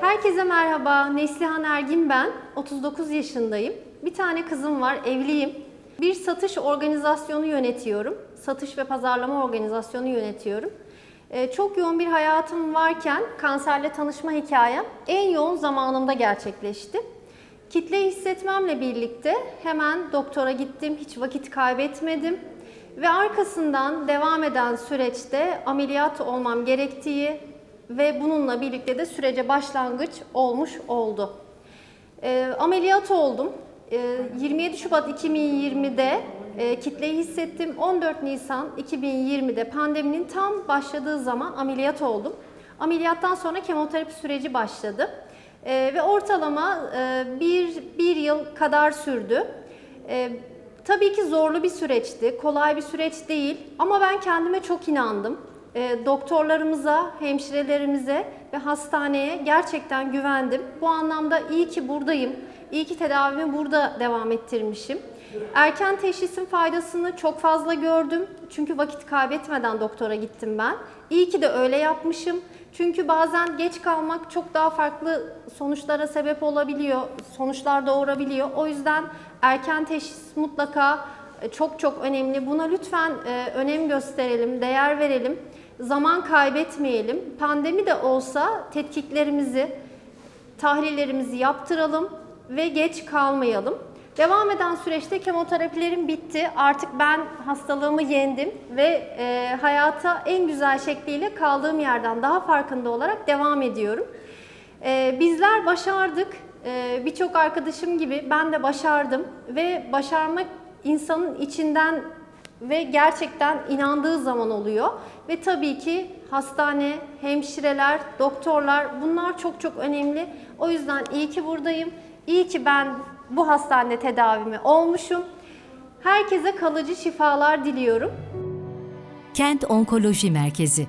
Herkese merhaba. Neslihan Ergin ben. 39 yaşındayım. Bir tane kızım var, evliyim. Bir satış organizasyonu yönetiyorum. Satış ve pazarlama organizasyonu yönetiyorum. Ee, Çok yoğun bir hayatım varken kanserle tanışma hikayem en yoğun zamanımda gerçekleşti. Kitle hissetmemle birlikte hemen doktora gittim, hiç vakit kaybetmedim. Ve arkasından devam eden süreçte ameliyat olmam gerektiği ve bununla birlikte de sürece başlangıç olmuş oldu. Ee, ameliyat oldum. Ee, 27 Şubat 2020'de e, kitleyi hissettim. 14 Nisan 2020'de pandeminin tam başladığı zaman ameliyat oldum. Ameliyattan sonra kemoterapi süreci başladı. Ee, ve ortalama e, bir, bir yıl kadar sürdü. Ee, tabii ki zorlu bir süreçti, kolay bir süreç değil ama ben kendime çok inandım. E, doktorlarımıza, hemşirelerimize ve hastaneye gerçekten güvendim. Bu anlamda iyi ki buradayım. İyi ki tedavimi burada devam ettirmişim. Erken teşhisin faydasını çok fazla gördüm. Çünkü vakit kaybetmeden doktora gittim ben. İyi ki de öyle yapmışım. Çünkü bazen geç kalmak çok daha farklı sonuçlara sebep olabiliyor, sonuçlar doğurabiliyor. O yüzden erken teşhis mutlaka e, çok çok önemli. Buna lütfen e, önem gösterelim, değer verelim. Zaman kaybetmeyelim. Pandemi de olsa tetkiklerimizi, tahlillerimizi yaptıralım ve geç kalmayalım. Devam eden süreçte kemoterapilerim bitti. Artık ben hastalığımı yendim ve e, hayata en güzel şekliyle kaldığım yerden daha farkında olarak devam ediyorum. E, bizler başardık. E, Birçok arkadaşım gibi ben de başardım ve başarmak insanın içinden ve gerçekten inandığı zaman oluyor. Ve tabii ki hastane, hemşireler, doktorlar bunlar çok çok önemli. O yüzden iyi ki buradayım. İyi ki ben bu hastanede tedavimi olmuşum. Herkese kalıcı şifalar diliyorum. Kent Onkoloji Merkezi